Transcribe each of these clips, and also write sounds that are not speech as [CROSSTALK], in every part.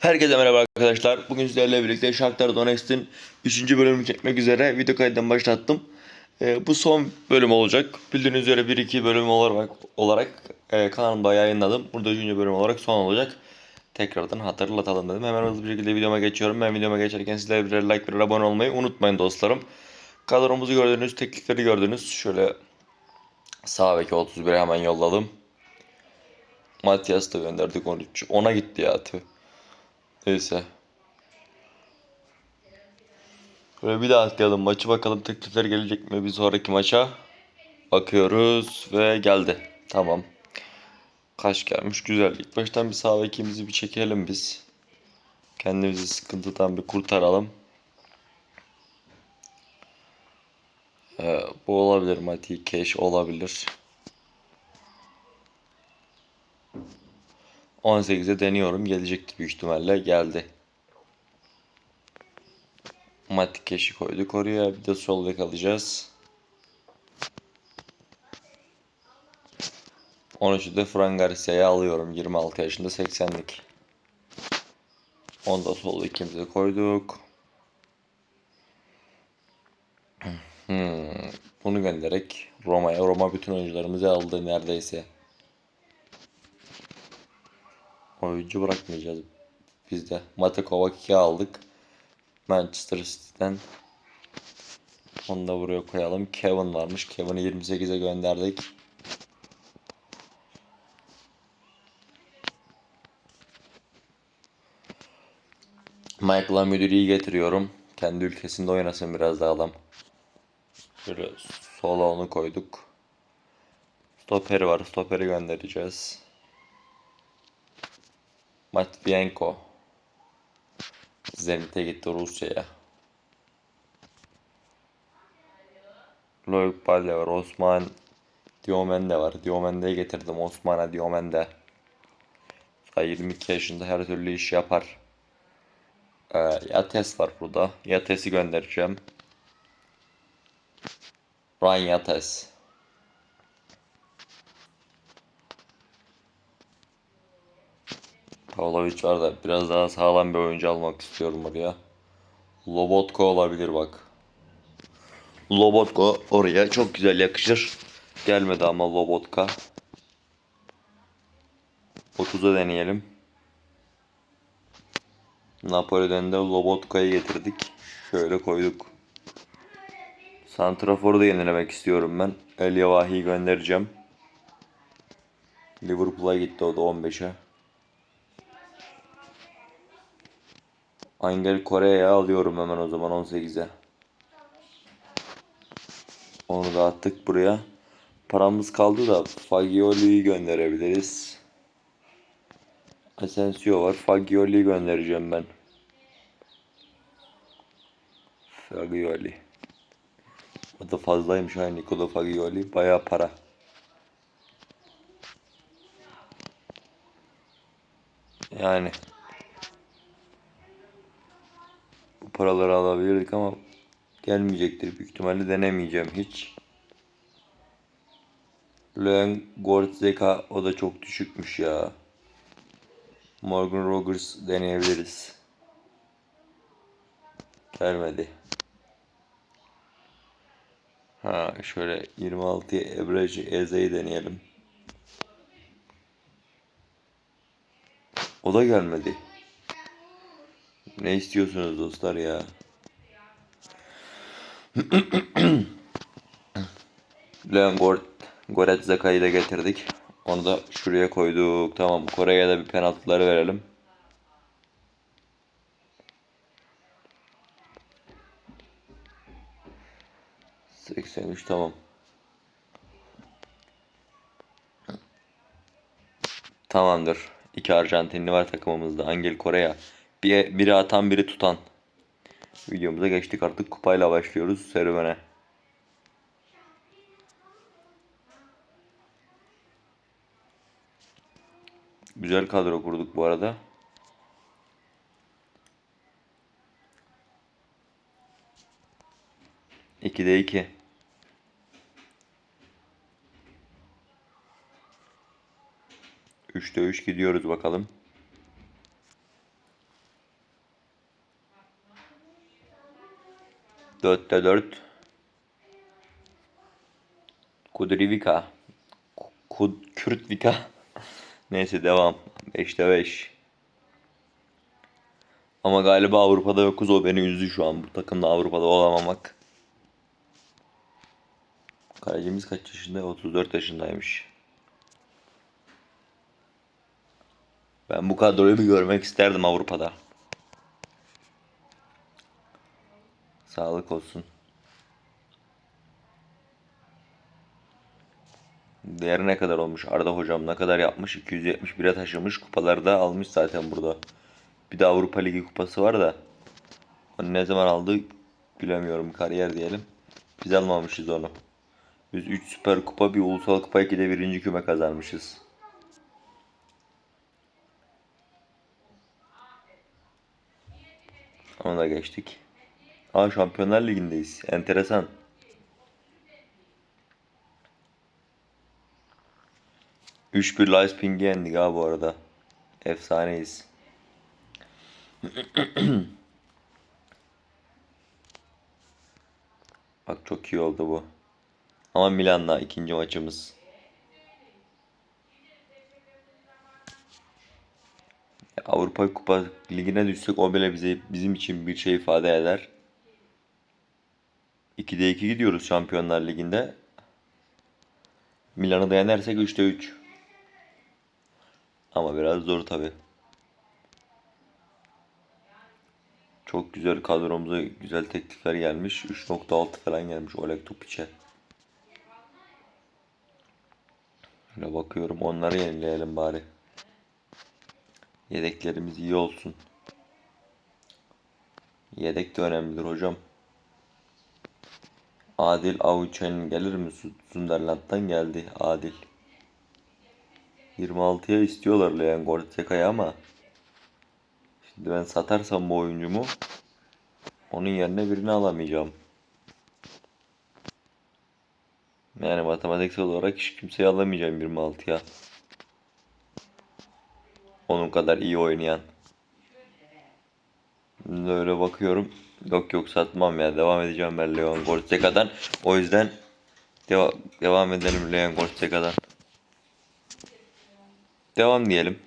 Herkese merhaba arkadaşlar. Bugün sizlerle birlikte Shakhtar Donetsk'in 3. bölümünü çekmek üzere video kaydından başlattım. Ee, bu son bölüm olacak. Bildiğiniz üzere 1-2 bölüm olarak, olarak e, kanalımda yayınladım. Burada 3. bölüm olarak son olacak. Tekrardan hatırlatalım dedim. Hemen hızlı bir şekilde videoma geçiyorum. Ben videoma geçerken sizler birer like birer abone olmayı unutmayın dostlarım. Kadromuzu gördünüz, teknikleri gördünüz. Şöyle sağ beki 31'e hemen yolladım. Matias da gönderdik 13. Ona gitti ya tüh. Neyse. Böyle bir daha atlayalım maçı bakalım teklifler gelecek mi bir sonraki maça. Bakıyoruz ve geldi. Tamam. Kaç gelmiş güzel. İlk baştan bir sağ bekimizi bir çekelim biz. Kendimizi sıkıntıdan bir kurtaralım. Ee, bu olabilir Mati Cash olabilir. 18'e deniyorum. Gelecekti büyük ihtimalle. Geldi. Matik keşi koyduk oraya. Bir de sol bek alacağız. 13'ü de Fran Garcia'ya alıyorum. 26 yaşında 80'lik. Onu da sol ikimize koyduk. Hmm, bunu göndererek Roma'ya. Roma bütün oyuncularımızı aldı neredeyse. Oyuncu bırakmayacağız biz de. Mate Kovakic'i aldık. Manchester City'den. Onu da buraya koyalım. Kevin varmış. Kevin'i 28'e gönderdik. Michael'a müdürüyü getiriyorum. Kendi ülkesinde oynasın biraz da adam. Şöyle sola onu koyduk. Stoperi var. Stoperi göndereceğiz. Matvienko. Zenit'e gitti Rusya'ya. Loic Balde var. Osman Diomende var. Diomende'yi getirdim. Osman'a Diomende. Daha 22 yaşında her türlü iş yapar. Ee, Yates var burada. Yates'i göndereceğim. Ryan Yates. Pavlovic var da biraz daha sağlam bir oyuncu almak istiyorum oraya. Lobotko olabilir bak. Lobotko oraya çok güzel yakışır. Gelmedi ama Lobotka. 30'a deneyelim. Napoli'den de Lobotka'yı getirdik. Şöyle koyduk. Santrafor'u da yenilemek istiyorum ben. El Yavahi'yi göndereceğim. Liverpool'a gitti o da 15'e. Angel Kore'ye alıyorum hemen o zaman 18'e. Onu da attık buraya. Paramız kaldı da Fagioli'yi gönderebiliriz. Asensio var. Fagioli'yi göndereceğim ben. Fagioli. O da fazlaymış ha Nicola Fagioli. Bayağı para. Yani bu paraları alabilirdik ama gelmeyecektir büyük ihtimalle denemeyeceğim hiç. Leon Goretzka o da çok düşükmüş ya. Morgan Rogers deneyebiliriz. Gelmedi. Ha şöyle 26'ya Ebreci Eze'yi deneyelim. O da gelmedi. Ne istiyorsunuz dostlar ya? [COUGHS] Leon Gort Goretzka'yı da getirdik. Onu da şuraya koyduk. Tamam Kore'ye de bir penaltıları verelim. Seksen üç tamam. Tamamdır. İki Arjantinli var takımımızda. Angel Korea. Bir, biri atan biri tutan. Videomuza geçtik artık kupayla başlıyoruz serüvene. Güzel kadro kurduk bu arada. İkide iki. Üçte üç gidiyoruz bakalım. 4'te 4. Kudrivika. Kud Kürtvika. [LAUGHS] Neyse devam. 5'te 5. Ama galiba Avrupa'da yokuz o beni üzdü şu an bu takımda Avrupa'da olamamak. Kalecimiz kaç yaşında? 34 yaşındaymış. Ben bu kadroyu bir görmek isterdim Avrupa'da. Sağlık olsun. Değeri ne kadar olmuş? Arda hocam ne kadar yapmış? 271'e taşımış. Kupaları da almış zaten burada. Bir de Avrupa Ligi kupası var da. Onu ne zaman aldı bilemiyorum. Kariyer diyelim. Biz almamışız onu. Biz 3 süper kupa, bir ulusal kupa, 2 de birinci küme kazanmışız. Onu da geçtik. Aa Şampiyonlar Ligi'ndeyiz. Enteresan. Üç bir Leisping'i yendik ha bu arada. Efsaneyiz. [CLEARS THROAT] Bak çok iyi oldu bu. Ama Milan'la ikinci maçımız. Avrupa Kupa Ligi'ne düşsek o bile bize bizim için bir şey ifade eder. 2'de 2 gidiyoruz Şampiyonlar Ligi'nde. Milan'ı da yenersek 3'te 3. Ama biraz zor tabi. Çok güzel kadromuza güzel teklifler gelmiş. 3.6 falan gelmiş Oleg Topic'e. Şöyle bakıyorum onları yenileyelim bari. Yedeklerimiz iyi olsun. Yedek de önemlidir hocam. Adil Avuçen gelir mi? Su- Sunderland'dan geldi Adil. 26'ya istiyorlar Leon Goretzka'yı ama şimdi ben satarsam bu oyuncumu onun yerine birini alamayacağım. Yani matematiksel olarak hiç kimseyi alamayacağım 26'ya. Onun kadar iyi oynayan. Şimdi öyle bakıyorum. Yok yok satmam ya. Devam edeceğim ben Leon Goretzka'dan. O yüzden deva- devam edelim Leon Goretzka'dan. Devam diyelim.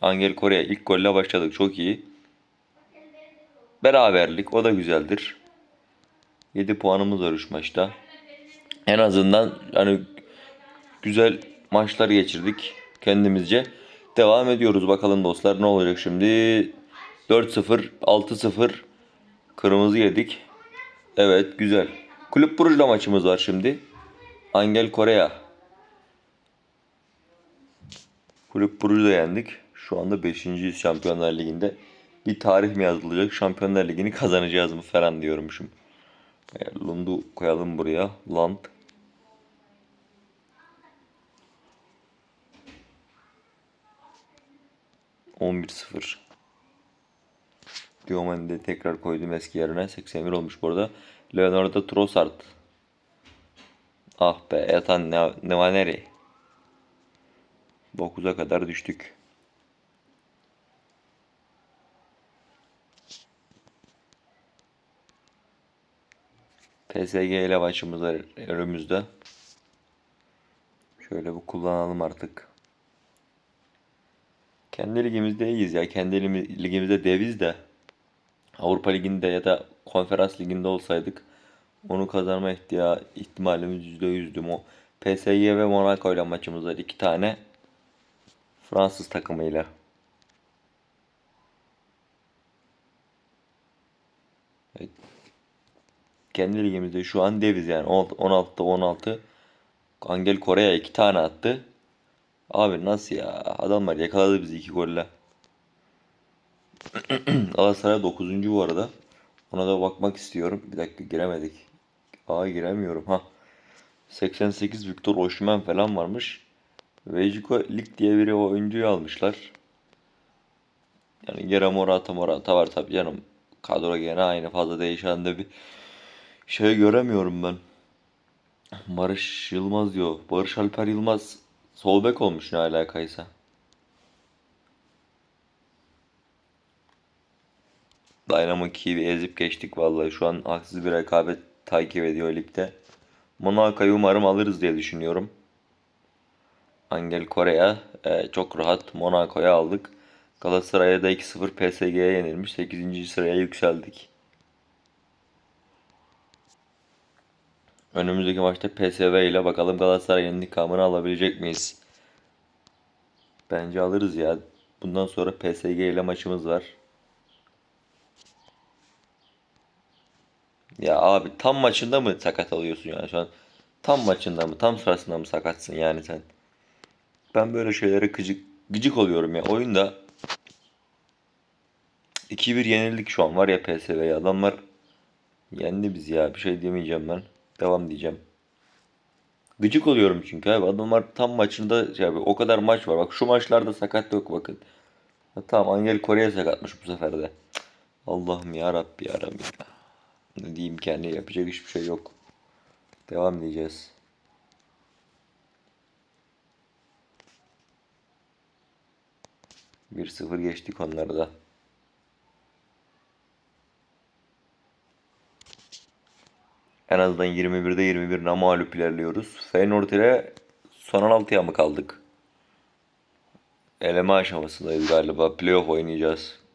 Angel Korea ilk golle başladık. Çok iyi. Beraberlik. O da güzeldir. 7 puanımız var 3 maçta. En azından hani güzel maçlar geçirdik kendimizce. Devam ediyoruz bakalım dostlar ne olacak şimdi. 4-0, 6-0 kırmızı yedik. Evet güzel. Kulüp Brugge'la maçımız var şimdi. Angel Korea. Kulüp Brugge'da yendik. Şu anda 5. Şampiyonlar Ligi'nde. Bir tarih mi yazılacak? Şampiyonlar Ligi'ni kazanacağız mı falan diyormuşum. Lund'u koyalım buraya. Land. On bir sıfır. Dioman'ı de tekrar koydum eski yerine. 81 olmuş bu arada. Leonardo Trossard. Ah be Ethan Ne- Nevaneri. 9'a kadar düştük. PSG ile maçımız var önümüzde. Şöyle bu kullanalım artık. Kendi ligimizde iyiyiz ya. Kendi ligi- ligimizde deviz de. Avrupa Ligi'nde ya da Konferans Ligi'nde olsaydık onu kazanma ihtiya ihtimalimiz %100'dü. Mo PSG ve Monaco ile maçımız var. iki tane Fransız takımıyla. Evet. Kendi ligimizde şu an deviz yani 16'da 16 Angel Korea iki tane attı. Abi nasıl ya? Adamlar yakaladı bizi iki golle. [CLEARS THROAT] Galatasaray 9. bu arada. Ona da bakmak istiyorum. Bir dakika giremedik. Aa giremiyorum ha. 88 Victor Osimhen falan varmış. Vejiko Lig diye biri o oyuncuyu almışlar. Yani gene Morata Morata var tabii canım. Kadro gene aynı fazla değişen de bir şey göremiyorum ben. Barış Yılmaz diyor. Barış Alper Yılmaz sol bek olmuş ne alakaysa. Dynamo Kiev'i ezip geçtik vallahi. Şu an haksız bir rekabet takip ediyor ligde. Monaco'yu umarım alırız diye düşünüyorum. Angel Korea e, çok rahat Monaco'ya aldık. Galatasaray'a da 2-0 PSG'ye yenilmiş. 8. sıraya yükseldik. Önümüzdeki maçta PSV ile bakalım Galatasaray'ın intikamını alabilecek miyiz? Bence alırız ya. Bundan sonra PSG ile maçımız var. Ya abi tam maçında mı sakat alıyorsun yani şu an? Tam maçında mı? Tam sırasında mı sakatsın yani sen? Ben böyle şeylere gıcık, gıcık oluyorum ya. Oyunda 2-1 yenildik şu an var ya PSV'ye. Adamlar yendi biz ya. Bir şey demeyeceğim ben. Devam diyeceğim. Gıcık oluyorum çünkü abi. Adamlar tam maçında şey abi, o kadar maç var. Bak şu maçlarda sakat yok bakın. Ha, tamam Angel Kore'ye sakatmış bu sefer de. Allah'ım ya Rabbi ya Rabbi. Ne diyeyim ki yani yapacak hiçbir şey yok. Devam diyeceğiz. Bir sıfır geçtik onları da. En azından 21'de 21 mağlup ilerliyoruz. Feyenoord ile son 16'ya mı kaldık? Eleme aşamasındayız galiba. Playoff oynayacağız.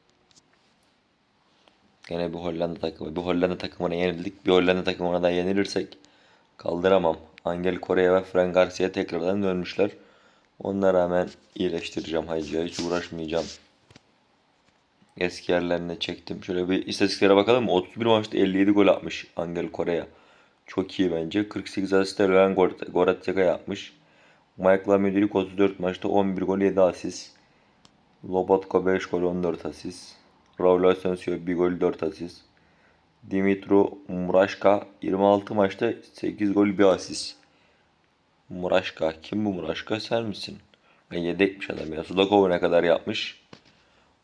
Gene bir Hollanda takımı. Bir Hollanda takımına yenildik. Bir Hollanda takımına da yenilirsek kaldıramam. Angel Korea ve Fran Garcia tekrardan dönmüşler. Onlara rağmen iyileştireceğim Hacı'ya. Hiç uğraşmayacağım. Eski yerlerine çektim. Şöyle bir istatistiklere bakalım mı? 31 maçta 57 gol atmış Angel Korea. Çok iyi bence. 48 asist Ryan Goretzka yapmış. Mike Lamedirik 34 maçta 11 gol 7 asist. Lobotka 5 gol 14 asist. Raul Asensio 1 gol 4 asist. Dimitro Muraşka 26 maçta 8 gol 1 asist. Muraşka. Kim bu Muraşka? Sen misin? Ben yedekmiş adam ya. Sudakov'u ne kadar yapmış?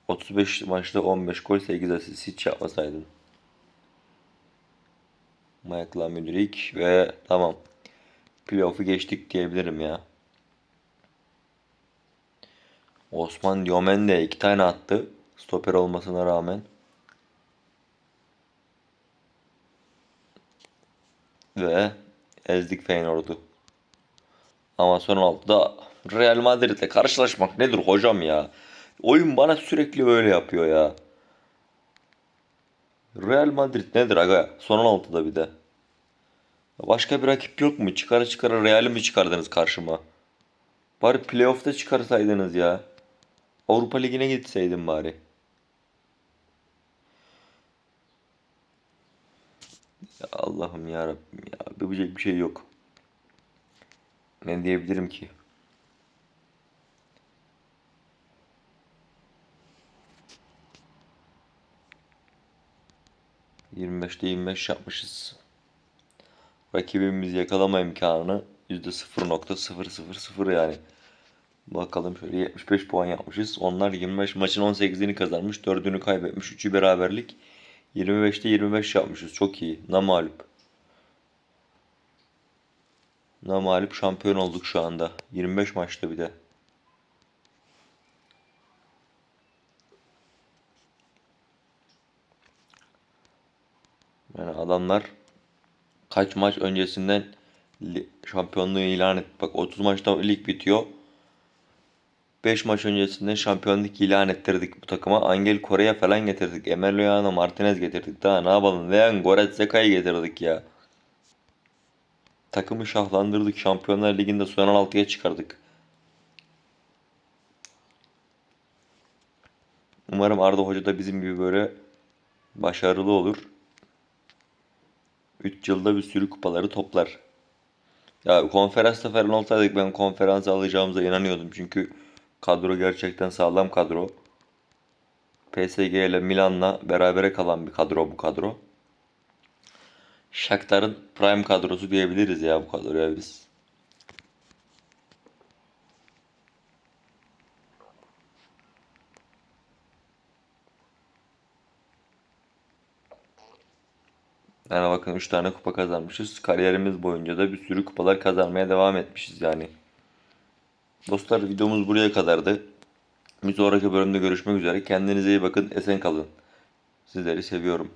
35 maçta 15 gol 8 asist. Hiç yapmasaydın. Michael Müdrik ve tamam. Playoff'u geçtik diyebilirim ya. Osman Diomen de iki tane attı. Stoper olmasına rağmen. Ve ezdik Feyenoord'u. Ama son altıda Real Madrid'le karşılaşmak nedir hocam ya? Oyun bana sürekli böyle yapıyor ya. Real Madrid nedir aga? Son 16'da bir de. Başka bir rakip yok mu? Çıkara çıkara Real'i mi çıkardınız karşıma? Bari playoff'ta çıkarsaydınız ya. Avrupa Ligi'ne gitseydin bari. Ya Allah'ım ya Rabbim ya. Yapacak bir şey yok. Ne diyebilirim ki? Yirmi beşte yirmi beş yapmışız. Rakibimiz yakalama imkanını yüzde sıfır nokta sıfır sıfır sıfır yani. Bakalım şöyle 75 puan yapmışız. Onlar 25 maçın 18'ini kazanmış. 4'ünü kaybetmiş. 3'ü beraberlik. 25'te 25 yapmışız. Çok iyi. Namalip. Namalip şampiyon olduk şu anda. 25 maçta bir de. Yani adamlar kaç maç öncesinden şampiyonluğu ilan et. Bak 30 maçta lig bitiyor. 5 maç öncesinden şampiyonluk ilan ettirdik bu takıma. Angel Korea falan getirdik. Emiliano Martinez getirdik. Daha ne yapalım? Leon Goretzka'yı getirdik ya. Takımı şahlandırdık. Şampiyonlar Ligi'nde son 16'ya çıkardık. Umarım Arda Hoca da bizim gibi böyle başarılı olur. 3 yılda bir sürü kupaları toplar. Ya konferansta falan olsaydık ben konferansı alacağımıza inanıyordum. Çünkü kadro gerçekten sağlam kadro. PSG ile Milan'la berabere kalan bir kadro bu kadro. Shakhtar'ın prime kadrosu diyebiliriz ya bu kadroya biz. Yani bakın 3 tane kupa kazanmışız. Kariyerimiz boyunca da bir sürü kupalar kazanmaya devam etmişiz yani. Dostlar videomuz buraya kadardı. Bir sonraki bölümde görüşmek üzere. Kendinize iyi bakın. Esen kalın. Sizleri seviyorum.